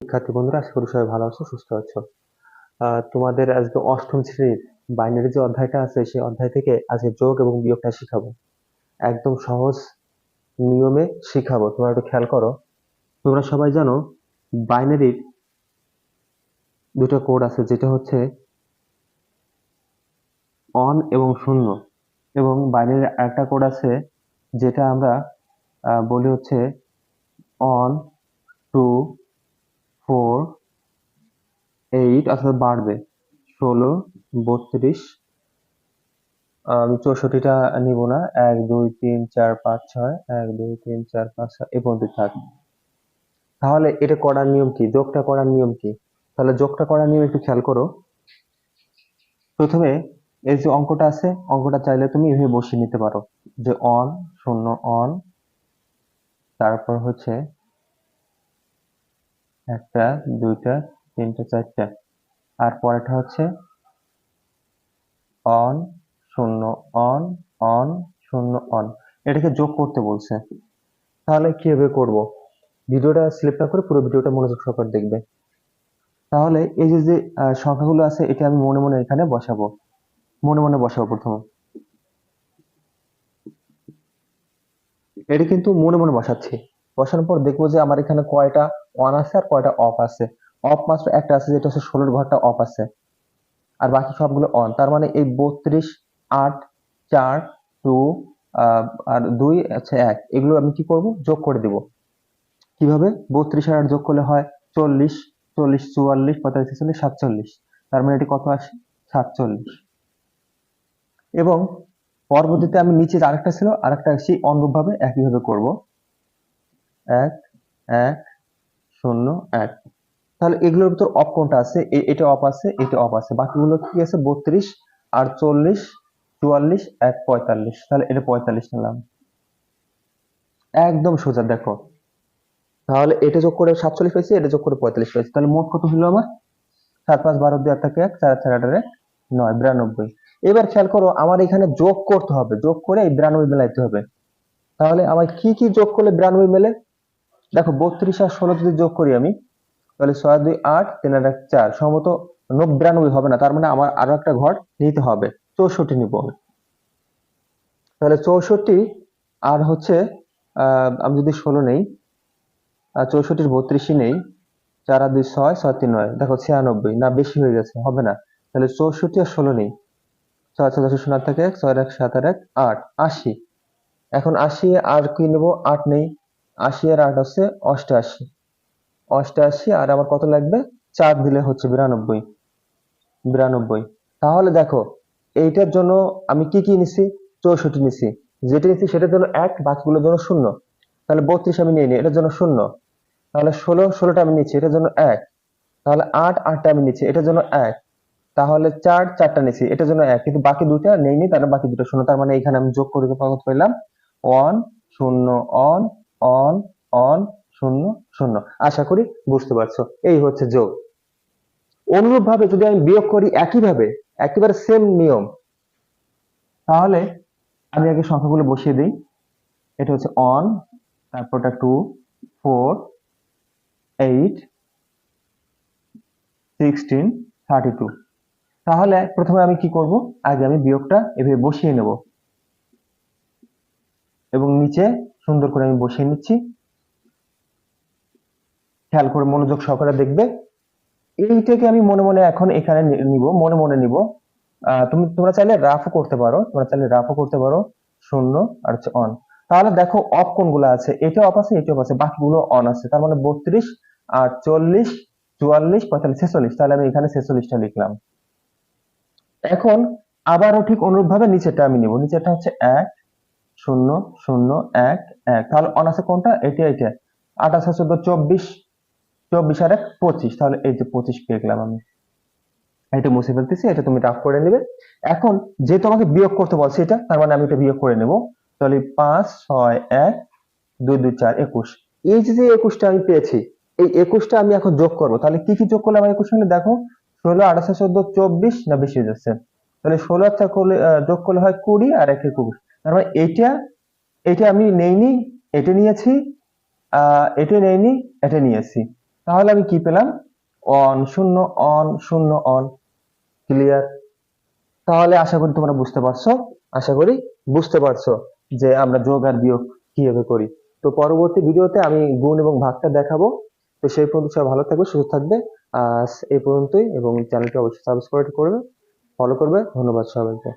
শিক্ষার্থী বন্ধুরা, আশা করি সবাই ভালো আছো, সুস্থ আছো। তোমাদের আজকে অষ্টম শ্রেণির বাইনারি যে অধ্যায়টা আছে, সেই অধ্যায় থেকে আজকে যোগ এবং বিয়োগটা শিখাবো। একদম সহজ নিয়মে শিখাবো। তোমরা একটু খেয়াল করো। তোমরা সবাই জানো, বাইনারির দুটো কোড আছে, যেটা হচ্ছে অন এবং শূন্য। এবং বাইনারির আরেকটা কোড আছে, যেটা আমরা বলি হচ্ছে অন, টু ফোর এইট অর্থাৎ বাড়বে। ষোলো, বত্রিশ, আমি চৌষট্টিটা নিব না। এক, দুই, তিন, চার, পাঁচ, ছয়, এক, দুই, তিন, চার, পাঁচ, ছয় এই পর্যন্ত থাক। তাহলে এটা করার নিয়ম কি? যোগটা করার নিয়ম কি? তাহলে যোগটা করার নিয়ম একটু খেয়াল করো। প্রথমে এই যে অঙ্কটা আছে, অঙ্কটা চাইলে তুমি এভাবে বসিয়ে নিতে পারো। যে অন শূন্য অন তারপর হচ্ছে একটা, দুইটা, তিনটা, চারটা। আর পরেরটা হচ্ছে অন শূন্য অন অন শূন্য অন এটাকে যোগ করতে বলছে। তাহলে কীভাবে করব? ভিডিওটা স্লিপ না করে পুরো ভিডিওটা মনোযোগ সহকারে দেখবে। তাহলে এই যে যে সংখ্যাগুলো আছে এটা আমি মনে মনে এখানে বসাবো। মনে মনে বসাবো প্রথমে। এটা কিন্তু মনে মনে বসাচ্ছি। বসানোর পর দেখব যে আমার এখানে কয়টা অন আছে আর কয়টা অফ আছে। অফ মাত্র একটা আছে, যেটা হচ্ছে ষোলোর ঘরটা অফ আছে। আর বাকি সবগুলো অন তার মানে এই বত্রিশ, আট, চার টু আর দুই আছে এক। এগুলো আমি কি করব? যোগ করে দিব। কীভাবে? বত্রিশ আর যোগ করলে হয় চল্লিশ চল্লিশ, চুয়াল্লিশ, পঁয়তাল্লিশ, ছেচল্লিশ, সাতচল্লিশ। তার মানে এটি কত আসে? সাতচল্লিশ। এবং পরবর্তীতে আমি নিচে আরেকটা ছিল, আরেকটা সেই অনুরূপভাবে একইভাবে করব। এক এক, শূন্য, এক। তাহলে এগুলোর ভিতর অফ কোনটা আছে? এটা অফ আছে, এটা অফ আছে। বাকিগুলো কি আছে? বত্রিশ আর চল্লিশ চুয়াল্লিশ, এক পঁয়তাল্লিশ। তাহলে এটা পঁয়তাল্লিশ নিলাম। একদম সোজা, দেখো। তাহলে এটা যোগ করে সাতচল্লিশ পাইছি, এটা যোগ করে পঁয়তাল্লিশ পাইছি। তাহলে মোট কত হলো আমার? সাত, পাঁচ, বারো, দুই থেকে এক চার চার আঠারে নয়, বিরানব্বই। এবার খেয়াল করো, আমার এখানে যোগ করতে হবে। যোগ করে এই বিরানব্বই মেলাইতে হবে। তাহলে আমার কি কি যোগ করলে বিরানব্বই মেলে? দেখো, বত্রিশ আর ষোলো যদি যোগ করি আমি তাহলে ছয় দুই আট তিন আর এক চার। সম্ভবত নব বিরানব্বই হবে না, তার মানে আমার আরও একটা ঘর নিতে হবে। চৌষট্টি নিব তাহলে চৌষট্টি, আর হচ্ছে আমি যদি ষোলো নেই চৌষট্টির বত্রিশই নেই, চার আর দুই ছয় ছয় তিন নয়। দেখো, ছিয়ানব্বই। না, বেশি হয়ে গেছে, হবে না। তাহলে চৌষট্টি আর ষোলো নেই। ছয় ছয় দশ আট থেকে এক, ছয় এক সাত আর এক, আট, আশি। এখন আশি আর কি নেব? আট নেই। আশি আর আট হচ্ছে অষ্টআশি অষ্টআশি আর আমার কত লাগবে? চার দিলে হচ্ছে বিরানব্বই। বিরানব্বই। তাহলে দেখো, এইটার জন্য আমি কি কি নিছি? চৌষট্টি নিছি। যেটা নিছি সেটার জন্য এক, বাকিগুলোর জন্য শূন্য। তাহলে বত্রিশ আমি নিয়ে নিই, এটার জন্য শূন্য। তাহলে ষোলো, ষোলোটা আমি নিচ্ছি, এটার জন্য এক। তাহলে আট, আটটা আমি নিচ্ছি, এটার জন্য এক। তাহলে চার, চারটা নিচ্ছি, এটার জন্য এক। কিন্তু বাকি দুটা নেইনি তাহলে বাকি দুটো শূন্য। তার মানে এখানে আমি যোগ করে পেলাম? ওয়ান, শূন্য, অন অন অন শূন্য শূন্য। আশা করি বুঝতে পারছ। এই হচ্ছে যোগ। অনুরূপ ভাবে যদি আমি বিয়োগ করি একইভাবে, একেবারে সেম নিয়ম, তাহলে আমি আগে সংখ্যাগুলো বসিয়ে দিই। এটা হচ্ছে অন তারপরটা two four eight sixteen thirty two তাহলে প্রথমে আমি কি করব? আগে আমি বিয়োগটা এভাবে বসিয়ে নেব। এবং নিচে সুন্দর করে আমি বসিয়ে নিচ্ছি। খেয়াল করে মনোযোগ সহকারে দেখবে। এইটাকে আমি মনে মনে এখন এখানে নিব, মনে মনে নিব। তুমি, তোমরা চাইলে রাফও করতে পারো। তোমরা চাইলে রাফও করতে পারো। শূন্য আর হচ্ছে অন তাহলে দেখো অফ কোনগুলো আছে? এটা অফ আছে এটা অফ আছে। বাকিগুলো অন আছে। তার মানে বত্রিশ আর চল্লিশ, চুয়াল্লিশ, পঁয়তাল্লিশ, ছেচল্লিশ। তাহলে আমি এখানে ছেচল্লিশটা লিখলাম। এখন আবারও ঠিক অনুরূপ ভাবে নিচেরটা আমি নিব। নিচেরটা হচ্ছে এক, শূন্য শূন্য, এক এক। তাহলে অন আছে কোনটা? এটা এটা। আঠাশ, চোদ্দ, চব্বিশ। চব্বিশ আর এক পঁচিশ। তাহলে এই যে পঁচিশ পেয়ে গেলাম আমি। এটা মুছে ফেলতেছি, এটা তুমি রাফ করে নেবে। এখন যেহেতু আমাকে বিয়োগ করতে বলছে এটা, তার মানে আমি এটা বিয়োগ করে নেব। তাহলে পাঁচ, ছয়, এক, দুই দুই, চার, একুশ। এই যে যে একুশটা আমি পেয়েছি, এই একুশটা আমি এখন যোগ করব। তাহলে কি কি যোগ করলে আমার একুশ সঙ্গে দেখো, ষোলো আঠাশ চোদ্দ, চব্বিশ না বেশি হয়ে যাচ্ছে? তাহলে ষোলো একটা করলে যোগ করলে হয় কুড়ি আর এক একুশ। তার মানে এইটা এটা আমি নেইনি, এটা নিয়েছি, আহ, এটা নেইনি, এটা নিয়েছি। তাহলে আমি কি পেলাম? অন শূন্য অন শূন্য অন ক্লিয়ার তাহলে আশা করি তোমরা বুঝতে পারছ। আশা করি বুঝতে পারছ যে আমরা যোগ আর বিয়োগ কীভাবে করি। তো পরবর্তী ভিডিওতে আমি গুণ এবং ভাগটা দেখাবো। তো সেই পর্যন্ত সবাই ভালো থাকবে, সুস্থ থাকবে। আর এই পর্যন্তই এবং চ্যানেলটি অবশ্যই সাবস্ক্রাইব করবে ফলো করবে। ধন্যবাদ সবাইকে।